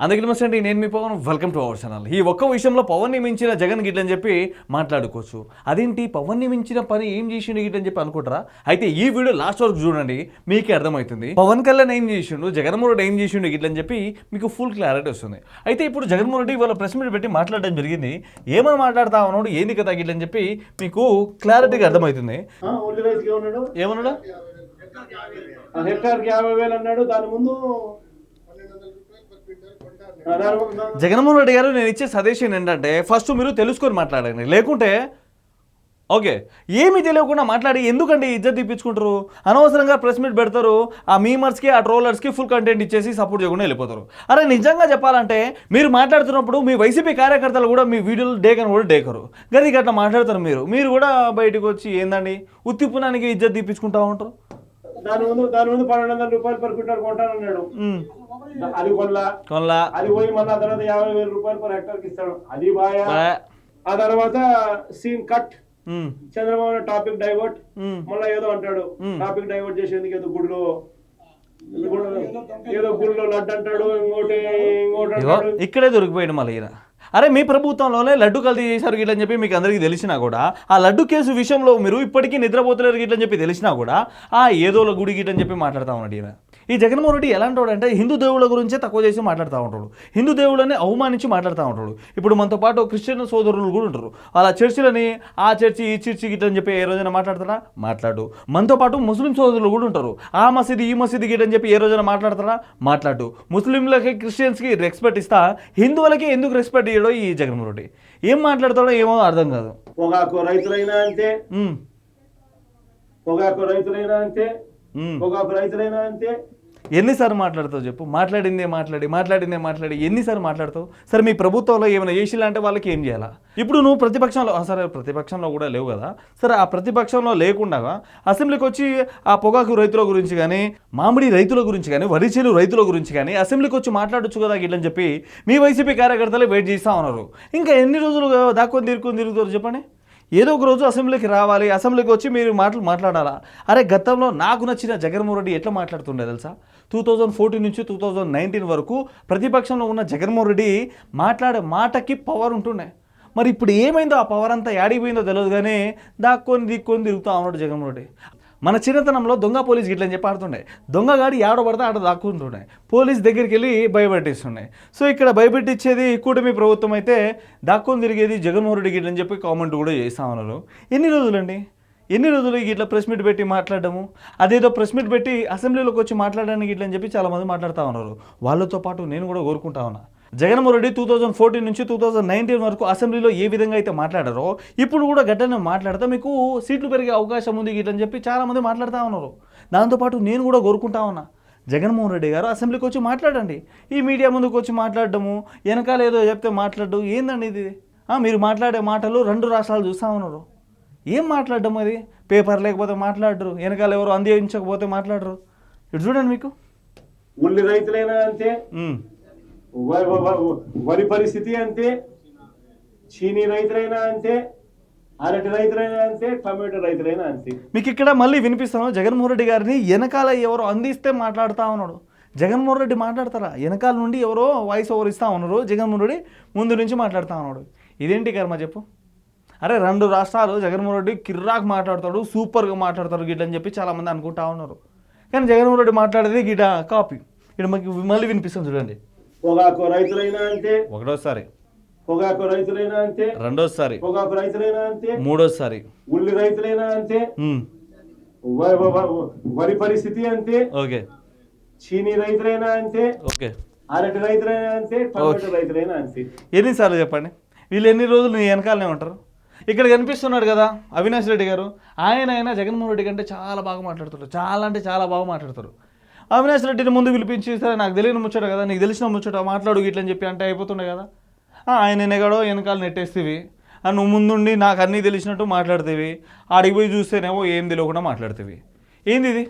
అందుకే నమస్తే అండి నేను మీ Pavan. Welcome to our channel ఈ ఒక్క విషయంలో పవన్ మించిన జగన్ గిట్లని చెప్పి మాట్లాడుకోవచ్చు. అదేంటి? పవన్ మించిన పని ఏం చేసిండు గిట్లని చెప్పి అనుకుంటారా? అయితే ఈ వీడియో లాస్ట్ వరకు చూడండి మీకే అర్థమవుతుంది. పవన్ కళ్యాణ్ ఏం చేసిండు జగన్మోహన్ రెడ్డి ఏం చేసిండు గిట్లని చెప్పి మీకు ఫుల్ క్లారిటీ వస్తుంది. అయితే ఇప్పుడు జగన్మోహన్ రెడ్డి ఇవాళ ప్రెస్ మీట్ పెట్టి మాట్లాడడం జరిగింది. ఏమని మాట్లాడతా ఉన్నాడు ఏంది కదా గిట్లని చెప్పి మీకు క్లారిటీగా అర్థమవుతుంది. ఏమన్నాడు? హెక్టార్కి యాభై వేలు అన్నాడు. దాని ముందు- జగన్మోహన్ రెడ్డి గారు నేను ఇచ్చే సజెషన్ ఏంటంటే ఫస్ట్ మీరు తెలుసుకొని మాట్లాడండి. లేకుంటే ఓకే ఏమీ తెలియకుండా మాట్లాడి ఎందుకండి ఇజ్జత్ తీపించుకుంటారు అనవసరంగా ప్రెస్ మీట్ పెడతారు ఆ మీమర్స్కి ఆ ట్రోలర్స్కి ఫుల్ కంటెంట్ ఇచ్చేసి సపోర్ట్ చేయకుండా వెళ్ళిపోతారు. అరే నిజంగా చెప్పాలంటే మీరు మాట్లాడుతున్నప్పుడు మీ వైసీపీ కార్యకర్తలు కూడా మీ వీడియోలు డేకని కూడా డేకరు. గది గట్లా మాట్లాడతారు మీరు. మీరు కూడా బయటకు వచ్చి ఏందండి? ఉత్తిప్పునానికి ఇజ్జత్ తీపించుకుంటా ఉంటారు? దాని ముందు దాని ముందు పన్నెండు వందల రూపాయలు పర్ క్వింటాల్ కొంటానన్నాడు. అది కొనలా. కొనలా. అది పోయి మళ్ళీ తర్వాత యాభై వేల రూపాయలు పర్ హెక్టార్కి ఇస్తాడు. అది బాయా. ఆ తర్వాత scene cut. Chandrababu topic divert. మళ్ళీ ఏదో అంటాడు. టాపిక్ డైవర్ట్ చేసేందుకు ఏదో గుడిలో. ఏదో గుడిలో లడ్డు అంటాడు ఇంకోటి ఇంకోటి ఇక్కడే దొరికిపోయాడు మళ్ళీ ఈయన. అరే మీ ప్రభుత్వంలోనే లడ్డు కల్తీ చేశారు గిట్లని చెప్పి మీకు అందరికీ తెలిసినా కూడా ఆ లడ్డు కేసు విషయంలో మీరు ఇప్పటికీ నిద్రపోతలేరు గిట్లని చెప్పి తెలిసినా కూడా ఆ ఏదోల గుడి గిట్టని చెప్పి మాట్లాడుతూ ఉన్నాడు ఈయన. ఈ జగన్మోహన్ రెడ్డి ఎలాంటి వాడు అంటే హిందూ దేవుళ్ళ గురించే తక్కువ చేసి మాట్లాడుతూ ఉంటాడు. హిందూ దేవుళ్ళని అవమానించి మాట్లాడుతూ ఉంటాడు. ఇప్పుడు మనతో పాటు క్రిస్టియన్ సోదరులు కూడా ఉంటారు. అలా చర్చిలని ఆ చర్చి ఈ చర్చి గిట్టని చెప్పి ఏ రోజైనా మాట్లాడతారా మాట్లాడు. మనతో పాటు ముస్లిం సోదరులు కూడా ఉంటారు. ఆ మసీదు ఈ మసీదు గిట్టని చెప్పి ఏ రోజైనా మాట్లాడతారా మాట్లాడు. ముస్లింలకి క్రిస్టియన్స్కి రెస్పెక్ట్ ఇస్తా. హిందువులకి ఎందుకు రెస్పెక్ట్ ఇయ్యడో ఈ జగన్మోహన్ రెడ్డి. ఏం మాట్లాడతాడో ఏమో అర్థం కాదు. పొగాకు రైతులైనా అంతే. పొగాకు రైతులైనా అంతే. పొగాకు రైతులైనా అంతే. ఎన్నిసార్లు మాట్లాడతావు చెప్పు? మాట్లాడిందే మాట్లాడి మాట్లాడిందే మాట్లాడి ఎన్నిసార్లు మాట్లాడతావు? సరే మీ ప్రభుత్వంలో ఏమైనా చేసిలా అంటే వాళ్ళకి ఏం చేయాలా? ఇప్పుడు నువ్వు ప్రతిపక్షంలో సరే ప్రతిపక్షంలో కూడా లేవు కదా. సరే ఆ ప్రతిపక్షంలో లేకుండా అసెంబ్లీకి వచ్చి ఆ పొగాకు రైతుల గురించి కానీ మామిడి రైతుల గురించి కానీ వరిచేలు రైతుల గురించి కానీ అసెంబ్లీకి వచ్చి మాట్లాడొచ్చు కదా గిట్లని చెప్పి మీ వైసీపీ కార్యకర్తలు వెయిట్ చేస్తూ ఉన్నారు. ఇంకా ఎన్ని రోజులు దాక్కొని తిరుక్కొని తిరుగుతారు చెప్పండి? ఏదో ఒక రోజు అసెంబ్లీకి రావాలి అసెంబ్లీకి వచ్చి మీరు మాటలు మాట్లాడాలా? అరే గతంలో నాకు నచ్చిన జగన్మోహన్ రెడ్డి ఎట్లా మాట్లాడుతుండే తెలుసా? టూ థౌజండ్ ఫోర్టీన్ నుంచి టూ థౌజండ్ నైన్టీన్ వరకు ప్రతిపక్షంలో ఉన్న జగన్మోహన్ రెడ్డి మాట్లాడే మాటకి పవర్ ఉంటుండే. మరి ఇప్పుడు ఏమైందో ఆ పవర్ అంతా యాడిపోయిందో తెలియదు కానీ దాక్కొని దిక్కొని తిరుగుతూ ఉన్నాడు జగన్మోహన్ రెడ్డి. మన చిన్నతనంలో దొంగ పోలీస్ గిట్ల అని చెప్పి ఆడుతుండే. దొంగగాడి ఆడ పడితే ఆడ దాక్కుంటుండే. పోలీస్ దగ్గరికి వెళ్ళి భయపెట్టిస్తుండే. సో ఇక్కడ భయపెట్టించేది కూటమి ప్రభుత్వం అయితే దాక్కుని తిరిగేది జగన్మోహన్ రెడ్డి గిట్లని చెప్పి కామెంట్ కూడా చేస్తా ఉన్నారు. ఎన్ని రోజులండి? ఎన్ని రోజులు ఇట్లా ప్రెస్ మీట్ పెట్టి మాట్లాడడము? అదేదో ప్రెస్ మీట్ పెట్టి అసెంబ్లీలోకి వచ్చి మాట్లాడడానికి ఇట్లా అని చెప్పి చాలామంది మాట్లాడుతూ ఉన్నారు. వాళ్ళతో పాటు నేను కూడా కోరుకుంటా ఉన్నా. Jaganmohan Reddy two thousand fourteen నుంచి టూ థౌజండ్ నైన్టీన్ వరకు అసెంబ్లీలో ఏ విధంగా అయితే మాట్లాడారో ఇప్పుడు కూడా గట్టనే మాట్లాడితే మీకు సీట్లు పెరిగే అవకాశం ఉంది ఇట్లని చెప్పి చాలామంది మాట్లాడుతూ ఉన్నారు. దాంతోపాటు నేను కూడా కోరుకుంటా ఉన్నా జగన్మోహన్ రెడ్డి గారు అసెంబ్లీకి వచ్చి మాట్లాడండి. ఈ మీడియా ముందుకు వచ్చి మాట్లాడడము వెనకాల ఏదో చెప్తే మాట్లాడడం ఏందండి ఇది? మీరు మాట్లాడే మాటలు రెండు రాష్ట్రాలు చూస్తూ ఉన్నారు. ఏం మాట్లాడడం అది? పేపర్ లేకపోతే మాట్లాడరు వెనకాల ఎవరు అందించకపోతే మాట్లాడరు. ఇటు చూడండి మీకు. ఉల్లి రైతులైనా అంతే. వరి పరిస్థితి అంతే చీనీ రైతులైనా అంతే అరటి రైతులైనా అంతే టమాటో రైతులైనా అంతే. మీకు ఇక్కడ మళ్ళీ వినిపిస్తాను. జగన్మోహన్ రెడ్డి గారిని వెనకాల ఎవరో అందిస్తే మాట్లాడుతా ఉన్నాడు. జగన్మోహన్ రెడ్డి మాట్లాడతారా? వెనకాల నుండి ఎవరో వాయిస్ ఓవర్ ఇస్తా ఉన్నారు. జగన్మోహన్ రెడ్డి ముందు నుంచి మాట్లాడుతూ ఉన్నాడు. ఇదేంటి కర్మ చెప్పు? అరే రెండు రాష్ట్రాలు జగన్మోహన్ రెడ్డి కిర్రాక్ మాట్లాడతాడు సూపర్గా మాట్లాడతాడు గిట్ల అని చెప్పి చాలామంది అనుకుంటా ఉన్నారు. కానీ జగన్మోహన్ రెడ్డి మాట్లాడేది గిట కాపీ. ఇక్కడ మాకు మళ్ళీ వినిపిస్తుంది చూడండి. పొగాకు రైతులైనా అంతే. ఒకటోసారి. పొగాకు రైతులైనా అంతే. రెండోసారి. పొగాకు రైతులైనా అంతే. మూడోసారి. ఉల్లి రైతులైనా అంతే. వరి పరిస్థితి అంతే. ఓకే. చీనీ రైతులైనా అంతే. ఓకే. అరటి రైతులైనా అంతే టమాటో రైతులైనా అంతే. ఎన్నిసార్లు చెప్పండి? వీళ్ళు ఎన్ని రోజులు నీ వెనకాలనే ఉంటారు? ఇక్కడ కనిపిస్తున్నాడు కదా అవినాష్ రెడ్డి గారు. ఆయన అయినా జగన్మోహన్ రెడ్డి కంటే చాలా బాగా మాట్లాడుతారు చాలా అంటే చాలా బాగా మాట్లాడతారు. అవినాష్ రెడ్డిని ముందు పిలిపించి సరే నాకు తెలియని ముచ్చట కదా నీకు తెలిసిన ముచ్చట మాట్లాడు ఇట్లని చెప్పి అంటే అయిపోతుండే కదా. ఆ, ఆయన నెగడో వెనకాల నెట్టేస్తేవి. ఆ, నువ్వు ముందుండి నాకు అన్నీ తెలిసినట్టు మాట్లాడుతేవి. ఆడికి పోయి చూస్తేనేమో ఏం తెలియకుండా మాట్లాడుతేవి. ఏంది ఇది?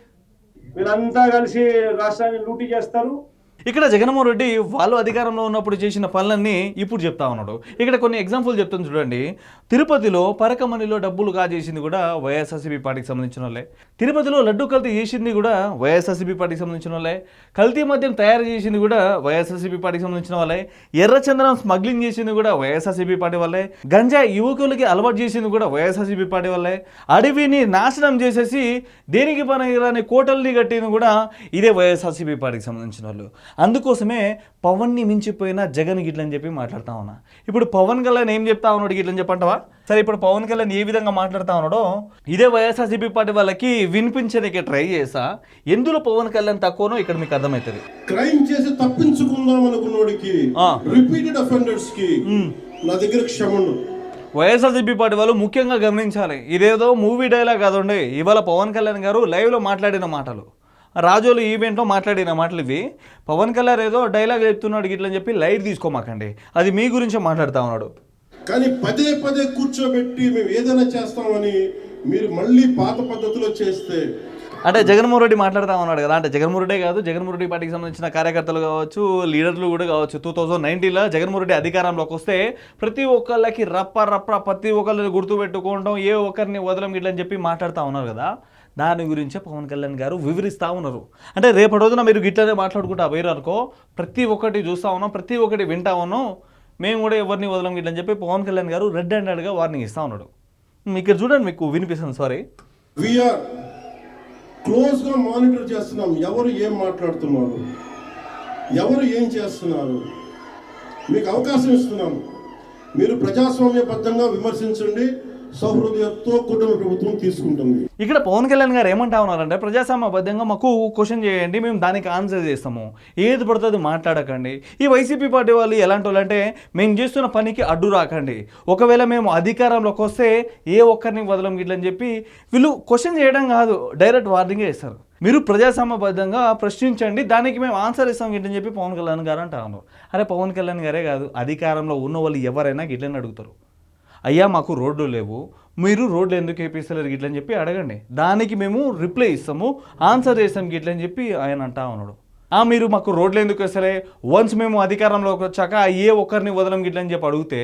వీళ్ళంతా కలిసి రాష్ట్రాన్ని లూటీ చేస్తారు. ఇక్కడ జగన్మోహన్ రెడ్డి వాళ్ళు అధికారంలో ఉన్నప్పుడు చేసిన పనులన్నీ ఇప్పుడు చెప్తా ఉన్నాడు. ఇక్కడ కొన్ని ఎగ్జాంపుల్ చెప్తాను చూడండి. తిరుపతిలో పరకమణిలో డబ్బులు కాజేసింది కూడా వైఎస్ఆర్సీపీ పార్టీకి సంబంధించిన వాళ్ళే. తిరుపతిలో లడ్డు కల్తీ చేసింది కూడా వైఎస్ఆర్సీపీ పార్టీకి సంబంధించిన వాళ్ళే. కల్తీ మద్యం తయారు చేసింది కూడా వైఎస్ఆర్సీపీ పార్టీకి సంబంధించిన వాళ్ళే. ఎర్రచందనం స్మగ్లింగ్ చేసింది కూడా వైఎస్ఆర్సీపీ పార్టీ వాళ్ళే. గంజా యువకులకి అలవాటు చేసింది కూడా వైఎస్ఆర్సీపీ పార్టీ వాళ్ళే. అడవిని నాశనం చేసేసి దేనికి పనికిరాని కోటల్ని కట్టింది కూడా ఇదే వైఎస్ఆర్సీపీ పార్టీకి సంబంధించిన వాళ్ళు. అందుకోసమే పవన్ని మించిపోయిన జగన్ గిట్లని చెప్పి మాట్లాడుతా ఉన్నా. ఇప్పుడు పవన్ కళ్యాణ్ ఏం చెప్తా ఉన్నాడు గిట్లని చెప్పంటావా? సరే ఇప్పుడు పవన్ కళ్యాణ్ ఏ విధంగా మాట్లాడుతా ఉన్నాడో ఇదే వైఎస్ఆర్సీపీ పార్టీ వాళ్ళకి వినిపించడానికి ట్రై చేసా. ఎందులో పవన్ కళ్యాణ్ తక్కువనో ఇక్కడ మీకు అర్థమవుతుంది. క్రైమ్ చేసి తప్పించుకుందాం అనుకున్నోడికి. రిపీటెడ్ అఫెండర్స్కి నా దగ్గర క్షమ ఉండదు వైఎస్ఆర్సీపీ పార్టీ వాళ్ళు ముఖ్యంగా గమనించాలి. ఇదేదో మూవీ డైలాగ్ కాదండి. ఇవాళ పవన్ కళ్యాణ్ గారు లైవ్లో మాట్లాడిన మాటలు. రాజోలు ఈవెంట్లో మాట్లాడిన మాటలు ఇవి. పవన్ కళ్యాణ్ ఏదో డైలాగ్ చెప్తున్నాడు ఇట్లని చెప్పి లైట్ తీసుకోమాకండి. అది మీ గురించే మాట్లాడుతూ ఉన్నాడు. కానీ పదే పదే కూర్చోబెట్టి మేము ఏదైనా చేస్తామని మీరు మళ్ళీ పాత పద్ధతిలో చేస్తే అంటే జగన్మోహన్ రెడ్డి మాట్లాడుతూ ఉన్నాడు కదా. అంటే జగన్మోహన్ రెడ్డే కాదు జగన్మోహన్ రెడ్డి పార్టీకి సంబంధించిన కార్యకర్తలు కావచ్చు లీడర్లు కూడా కావచ్చు. టూ థౌజండ్ నైన్టీన్లో జగన్మోహన్ రెడ్డి అధికారంలోకి వస్తే ప్రతి ఒక్కళ్ళకి రప్ప రప్ప ప్రతి ఒక్కళ్ళని గుర్తుపెట్టుకోవడం ఏ ఒక్కరిని వదలం ఇట్లని చెప్పి మాట్లాడుతూ ఉన్నారు కదా. దాని గురించే పవన్ కళ్యాణ్ గారు వివరిస్తూ ఉన్నారు. అంటే రేపటి రోజున మీరు గిట్లనే మాట్లాడుకుంటా పోయారు అనుకో ప్రతి ఒక్కటి చూస్తూ ఉన్నాం ప్రతి ఒక్కటి వింటా ఉన్నాం. మేము కూడా ఎవరిని వదలం గిట్లని చెప్పి పవన్ కళ్యాణ్ గారు రెడ్ హ్యాండెడ్గా వార్నింగ్ ఇస్తూ ఉన్నాడు. ఇక్కడ చూడండి మీకు వినిపిస్తుంది సారీ వీఆర్ క్లోజ్ మానిటర్ చేస్తున్నాం. ఎవరు ఏం మాట్లాడుతున్నారు? ఎవరు ఏం చేస్తున్నారు? మీకు అవకాశం ఇస్తున్నాము మీరు ప్రజాస్వామ్యబద్ధంగా విమర్శించండి. సౌహృదయంతో కుటుంబ ప్రభుత్వం తీసుకుంటుంది. ఇక్కడ పవన్ కళ్యాణ్ గారు ఏమంటా ఉన్నారంటే ప్రజాస్వామ్యబద్ధంగా మాకు క్వశ్చన్ చేయండి మేము దానికి ఆన్సర్ చేస్తాము. ఏది పడుతుంది మాట్లాడకండి. ఈ వైసీపీ పార్టీ వాళ్ళు ఎలాంటి వాళ్ళు అంటే మేము చేస్తున్న పనికి అడ్డు రాకండి. ఒకవేళ మేము అధికారంలోకి వస్తే ఏ ఒక్కరిని వదలం గిట్లని చెప్పి వీళ్ళు క్వశ్చన్ చేయడం కాదు డైరెక్ట్ వార్నింగే ఇస్తారు. మీరు ప్రజాస్వామ్యబద్ధంగా ప్రశ్నించండి దానికి మేము ఆన్సర్ ఇస్తాం గిట్లని చెప్పి పవన్ కళ్యాణ్ గారు అంటారు. అరే పవన్ కళ్యాణ్ గారే కాదు అధికారంలో ఉన్న వాళ్ళు ఎవరైనా గిట్లని అడుగుతారు. అయ్యా మాకు రోడ్లు లేవు. మీరు రోడ్లు ఎందుకు వేపిస్తలేరు గిట్లని చెప్పి అడగండి. దానికి మేము రిప్లై ఇస్తాము. ఆన్సర్ చేస్తాం గిట్లని చెప్పి ఆయన అంటా ఉన్నాడు. ఆ మీరు మాకు రోడ్లు ఎందుకు వేస్తలే? వన్స్ మేము అధికారంలోకి వచ్చాక ఏ ఒక్కరిని వదలం గిట్లని చెప్పి అడిగితే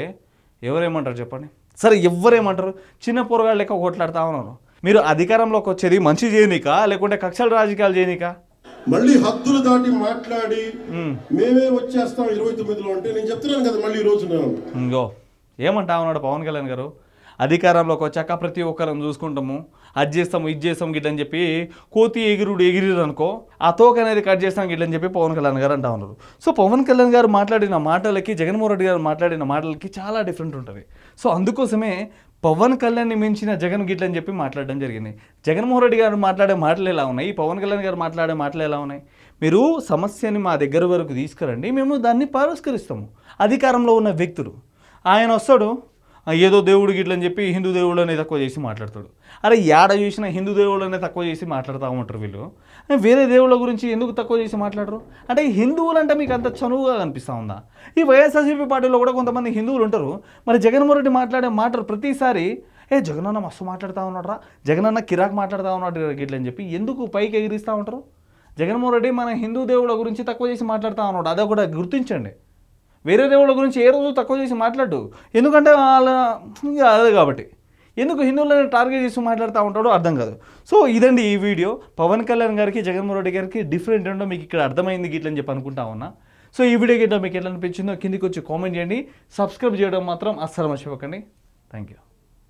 ఎవరేమంటారు చెప్పండి? సరే ఎవరేమంటారు? చిన్న పొరగాళ్ళు లెక్క కొట్లాడుతా ఉన్నారు. మీరు అధికారంలోకి వచ్చేది మంచి చేయనీక లేకుంటే కక్షల రాజకీయాలు చేయనీక మళ్ళీ హద్దులు దాటి మాట్లాడి. మేమే వచ్చేస్తాం ఇరవై తొమ్మిదిలో అంటే నేను చెప్తున్నాను కదా మళ్ళీ ఈ రోజు ఏమంటా ఉన్నాడు పవన్ కళ్యాణ్ గారు? అధికారంలోకి వచ్చాక ప్రతి ఒక్కరం చూసుకుంటాము. అది చేస్తాము ఇది చేస్తాం గిట్లని చెప్పి కోతి ఎగిరుడు ఎగిరిరు అనుకో ఆ తోక అనేది కట్ చేస్తాం గిట్లని చెప్పి పవన్ కళ్యాణ్ గారు అంటా ఉన్నారు. సో పవన్ కళ్యాణ్ గారు మాట్లాడిన మాటలకి జగన్మోహన్ రెడ్డి గారు మాట్లాడిన మాటలకి చాలా డిఫరెంట్ ఉంటుంది. సో అందుకోసమే పవన్ కళ్యాణ్ని మించిన జగన్ గిట్లని చెప్పి మాట్లాడడం జరిగింది. జగన్మోహన్ రెడ్డి గారు మాట్లాడే మాటలు ఎలా ఉన్నాయి? పవన్ కళ్యాణ్ గారు మాట్లాడే మాటలు ఎలా ఉన్నాయి? మీరు సమస్యని మా దగ్గర వరకు తీసుకురండి. మేము దాన్ని పరిష్కరిస్తాము. అధికారంలో ఉన్న వ్యక్తులు ఆయన వస్తాడు ఏదో దేవుడు గిట్లని చెప్పి హిందూ దేవుళ్ళనే తక్కువ చేసి మాట్లాడతాడు. అరే యాడ చూసినా హిందూ దేవుళ్ళనే తక్కువ చేసి మాట్లాడుతూ ఉంటారు వీళ్ళు. వేరే దేవుళ్ళ గురించి ఎందుకు తక్కువ చేసి మాట్లాడరు? అంటే ఈ హిందువులు అంటే మీకు అంత చనువుగా కనిపిస్తూ ఉందా? ఈ వైఎస్ఆర్సీపీ పార్టీలో కూడా కొంతమంది హిందువులు ఉంటారు. మరి జగన్మోహన్ రెడ్డి మాట్లాడే మాటలు ప్రతిసారి ఏ జగనన్న మస్తు మాట్లాడుతూ ఉన్నాడరా జగనన్న కిరాక్ మాట్లాడుతూ ఉన్నాడు గిట్లని చెప్పి ఎందుకు పైకి ఎగిరిస్తూ ఉంటారు? జగన్మోహన్ రెడ్డి మన హిందూ దేవుళ్ళ గురించి తక్కువ చేసి మాట్లాడుతూ ఉన్నాడు. అదే కూడా గుర్తించండి. వేరే దేవుళ్ళ గురించి ఏ రోజు తక్కువ చేసి మాట్లాడు. ఎందుకంటే వాళ్ళ అదే కాబట్టి. ఎందుకు హిందువులను టార్గెట్ చేసి మాట్లాడుతూ ఉంటాడో అర్థం కాదు. సో ఇదండి ఈ వీడియో. పవన్ కళ్యాణ్ గారికి జగన్మోహన్ రెడ్డి గారికి డిఫరెంట్ ఏంటో మీకు ఇక్కడ అర్థమైంది గిట్లని చెప్పి అనుకుంటా ఉన్నా. సో ఈ వీడియో గిట్ల మీకు ఎట్లా అనిపించిందో కిందికి వచ్చి కామెంట్ చేయండి. సబ్స్క్రైబ్ చేయడం మాత్రం అస్సలు మర్చిపోకండి. Thank you